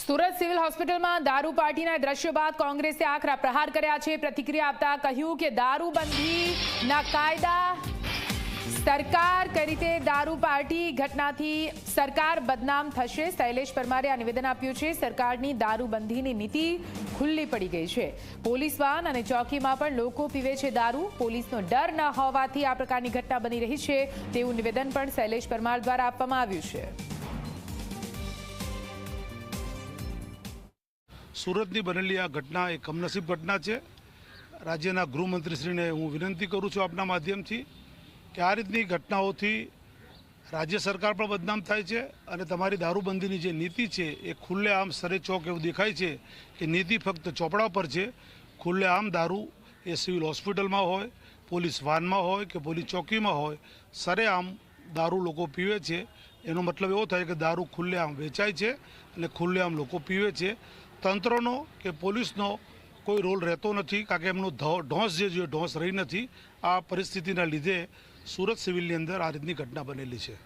Surat civil હોસ્પિટલમાં દારૂ પાર્ટીના દ્રશ્યો બાદ કોંગ્રેસે આકરા પ્રહાર કર્યા છે. પ્રતિક્રિયા આપતા કહ્યું કે દારૂબંધીના કાયદા સરકાર કઈ રીતે દારૂ પાર્ટી ઘટનાથી સરકાર બદનામ થશે? શૈલેષ પરમારે આ નિવેદન આપ્યું છે. સરકારની દારૂબંધીની નીતિ ખુલ્લી પડી ગઈ છે. પોલીસ વાન અને ચોકીમાં પણ લોકો પીવે છે દારૂ. પોલીસનો ડર ન હોવાથી આ પ્રકારની ઘટના બની રહી છે તેવું નિવેદન પણ શૈલેષ પરમાર દ્વારા આપવામાં આવ્યું છે. સુરતની બનેલી આ ઘટના એ કમનસીબ ઘટના છે. રાજ્યના ગૃહમંત્રીશ્રીને હું વિનંતી કરું છું આપના માધ્યમથી કે આ રીતની ઘટનાઓથી રાજ્ય સરકાર પણ બદનામ થાય છે અને તમારી દારૂબંધીની જે નીતિ છે એ ખુલ્લેઆમ સરે ચોક એવું દેખાય છે કે નીતિ ફક્ત ચોપડા પર છે. ખુલ્લેઆમ દારૂ એ સિવિલ હોસ્પિટલમાં હોય, પોલીસ વાનમાં હોય કે પોલીસ ચોકીમાં હોય, સરેઆમ દારૂ લોકો પીવે છે. એનો મતલબ એવો થાય કે દારૂ ખુલ્લેઆમ વેચાય છે અને ખુલ્લેઆમ લોકો પીવે છે. તંત્રનો કે પોલીસનો કોઈ રોલ રહેતો નથી કારણ કે એમનું ઢોંસ જે જોઈએ ઢોંસ રહી નથી. આ પરિસ્થિતિના લીધે સુરત સિવિલની અંદર આ રીતની ઘટના બનેલી છે.